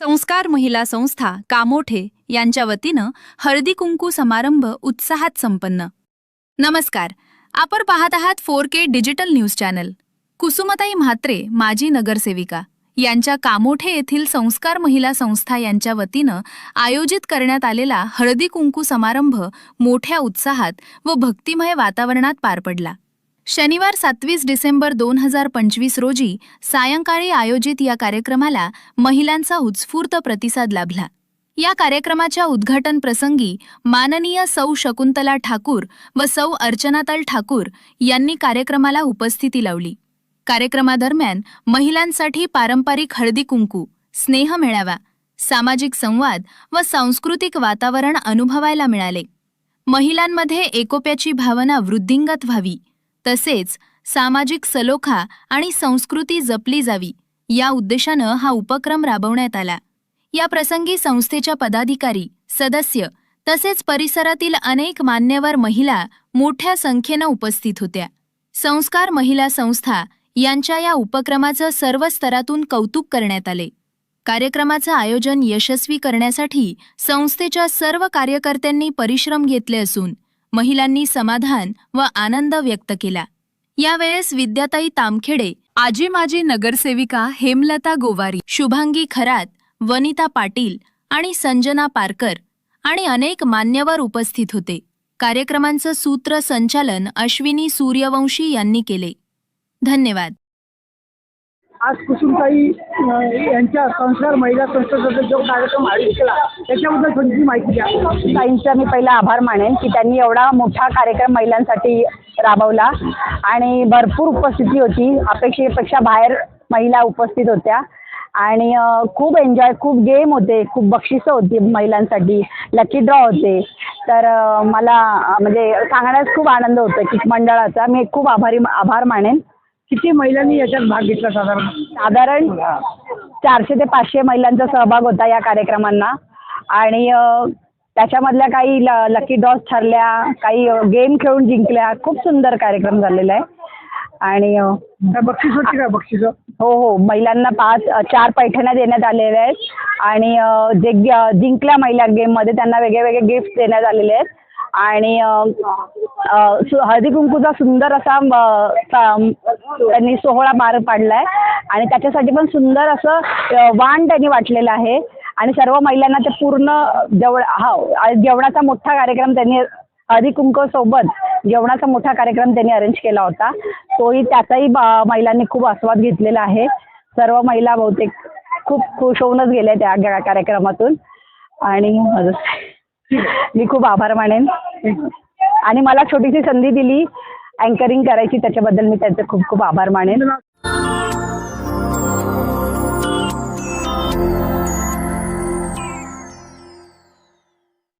संस्कार महिला संस्था कामोठे यांच्या वतीनं हळदी कुंकू समारंभ उत्साहात संपन्न. नमस्कार. आपण पाहत आहात four K digital news channel. Kusumtai Mhatre माजी नगरसेविका यांच्या कामोठे येथील संस्कार महिला संस्था यांच्या वतीनं आयोजित करण्यात आलेला हळदी कुंकू समारंभ मोठ्या उत्साहात व भक्तिमय वातावरणात पार पडला. शनिवार सातवीस डिसेंबर दोन हजार पंचवीस रोजी सायंकाळी आयोजित या कार्यक्रमाला महिलांचा उत्स्फूर्त प्रतिसाद लाभला. या कार्यक्रमाच्या उद्घाटन प्रसंगी माननीय सौ शकुंतला ठाकूर व सौ अर्चनाताल ठाकूर यांनी कार्यक्रमाला उपस्थिती लावली. कार्यक्रमादरम्यान महिलांसाठी पारंपरिक हळदी कुंकू स्नेह मेळावा सामाजिक संवाद व सांस्कृतिक वातावरण अनुभवायला मिळाले. महिलांमध्ये एकोप्याची भावना वृद्धिंगत व्हावी तसेच सामाजिक सलोखा आणि संस्कृती जपली जावी या उद्देशानं हा उपक्रम राबवण्यात आला. या प्रसंगी संस्थेच्या पदाधिकारी सदस्य तसेच परिसरातील अनेक मान्यवर महिला मोठ्या संख्येनं उपस्थित होत्या. संस्कार महिला संस्था यांच्या या उपक्रमाचं सर्व स्तरातून कौतुक करण्यात आले. कार्यक्रमाचं आयोजन यशस्वी करण्यासाठी संस्थेच्या सर्व कार्यकर्त्यांनी परिश्रम घेतले असून महिलांनी समाधान व आनंद व्यक्त केला. यावेळेस विद्याताई तामखेडे आजी माजी नगरसेविका हेमलता गोवारी शुभांगी खरात वनिता पाटील आणि संजना पारकर आणि अनेक मान्यवर उपस्थित होते. कार्यक्रमांचं सूत्र संचालन अश्विनी सूर्यवंशी यांनी केले. धन्यवाद. आज कुसुमताई यांच्या संस्कार महिला संस्थेचा जो कार्यक्रम आयोजित केला त्याच्याबद्दल थोडीशी माहिती द्या. ताईंचा मी पहिला आभार मानेन की त्यांनी एवढा मोठा कार्यक्रम महिलांसाठी राबवला आणि भरपूर उपस्थिती होती. अपेक्षेपेक्षा बाहेर महिला उपस्थित होत्या. आणि खूप एन्जॉय खूप गेम होते खूप बक्षिसं होती महिलांसाठी. लकी ड्रॉ होते. तर मला म्हणजे सांगण्यास खूप आनंद होतो की मंडळाचा. मी खूप आभारी आभार मानेन. किती महिलांनी याच्यात भाग घेतला साधारण? साधारण चारशे ते पाचशे महिलांचा सहभाग होता या कार्यक्रमांना. आणि अ, त्याच्यामधल्या काही ल लकी ड्रॉज ठरल्या काही गेम खेळून जिंकल्या. खूप सुंदर कार्यक्रम झालेला आहे. आणि अ, काय बक्षीस होती का? बक्षीस? हो हो. महिलांना पाच अ, चार पैठण्या देण्यात आलेल्या आहेत. आणि अ, जे ग- जिंकल्या महिला गेममध्ये त्यांना वेगळे वेगळे गिफ्ट देण्यात आलेले आहेत. आणि अ, सु- हळदीकुंकूचा सुंदर असा त्यांनी सोहळा पार पाडला आहे आणि त्याच्यासाठी पण सुंदर असं वाण त्यांनी वाटलेलं आहे. आणि सर्व महिलांना ते पूर्ण जेवण हा जेवणाचा मोठा कार्यक्रम त्यांनी हळदीकुंकूसोबत जेवणाचा मोठा कार्यक्रम त्यांनी अरेंज केला होता. तोही त्याचाही महिलांनी खूप आस्वाद घेतलेला आहे. सर्व महिला बहुतेक खूप खुश होऊनच गेल्या त्या कार्यक्रमातून. आणि मी खूप आभार मानेन. आणि मला छोटीशी संधी दिली अँकरिंग करायची त्याच्याबद्दल मी त्यांचे खूप खूप आभार मानेन.